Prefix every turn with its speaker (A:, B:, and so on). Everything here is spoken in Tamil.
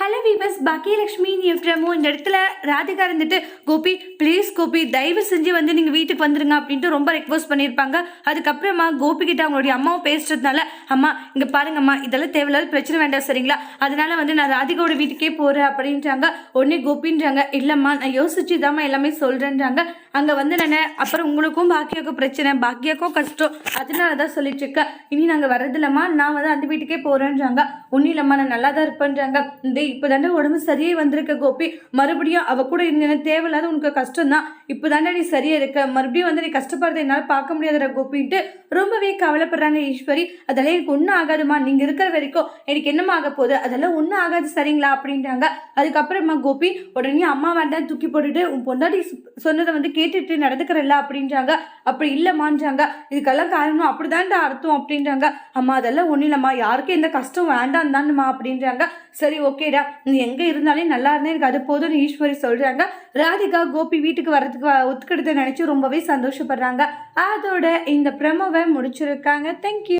A: ஹலோ வீவர்ஸ் பாக்கியலட்சுமி எஃப்ரமோ இந்த இடத்துல ராதிகா இருந்துட்டு கோபி ப்ளீஸ் கோபி தயவு செஞ்சு வந்து நீங்கள் வீட்டுக்கு வந்துருங்க அப்படின்ட்டு ரொம்ப ரெக்வஸ்ட் பண்ணியிருப்பாங்க. அதுக்கப்புறமா கோபி கிட்ட அவங்களுடைய அம்மாவும் பேசுறதுனால அம்மா இங்கே பாருங்கம்மா இதெல்லாம் தேவையில்லாத பிரச்சனை வேண்டாம் சரிங்களா? அதனால வந்து நான் ராதிகாவோட வீட்டுக்கே போகிறேன் அப்படின்றாங்க. உடனே கோபின்றாங்க இல்லைம்மா நான் யோசிச்சு தாம்மா எல்லாமே சொல்கிறேன்றாங்க அங்கே வந்து நான் அப்புறம் உங்களுக்கும் பாக்கியாக்கும் பிரச்சனை பாக்கியாக்கும் கஷ்டம். அதனால தான் சொல்லிட்டு இருக்கேன் இனி நாங்கள் வரதில்லம்மா நான் வந்து அந்த வீட்டுக்கே போகிறேன்றாங்க ஒன்றும் இல்லைம்மா நான் நல்லா தான் இருப்பேன்றாங்க. இந்த இப்போ தாண்டா உடம்பு சரியே வந்திருக்க கோபி. மறுபடியும் அவ கூட இருந்த தேவையில்லாத உனக்கு கஷ்டம் தான் இப்போ தாண்டா நீ சரியாக இருக்க? மறுபடியும் வந்து நீ கஷ்டப்படுறத என்னால் பார்க்க முடியாதுடா கோபின்ட்டு. ரொம்பவே கவலைப்படுறாங்க ஈஸ்வரி. அதெல்லாம் எனக்கு ஒன்றும் ஆகாதுமா நீங்கள் இருக்கிற வரைக்கும் எனக்கு என்னம்மா ஆக போகுது? அதெல்லாம் ஒன்றும் ஆகாது சரிங்களா? அப்படின்றாங்க. அதுக்கப்புறமா கோபி உடனே அம்மா வேண்டாம் தூக்கி போட்டுட்டு உன் பொண்டாட்டி சொன்னதை வந்து கேட்டுட்டு நடந்துக்கிறல்ல? அப்படின்றாங்க. அப்படி இல்லைமான்றாங்க இதுக்கெல்லாம் காரணம் அப்படிதான்டா அர்த்தம் அப்படின்றாங்க. அம்மா அதெல்லாம் ஒன்றும் இல்லைம்மா. யாருக்கும் எந்த கஷ்டம் வேண்டாம் தானுமா அப்படின்றாங்க. சரி ஓகேடா. நீ எங்கே இருந்தாலே நல்லா இருந்தே எனக்கு அது போதும்னு ஈஸ்வரி சொல்கிறாங்க ராதிகா கோபி வீட்டுக்கு வர்றதுக்கு வ- ஒத்துக்கிட்டதை நினச்சி ரொம்பவே சந்தோஷப்படுறாங்க. அதோட இந்த ப்ரமோவை முடிச்சிருக்காங்க. தேங்க்யூ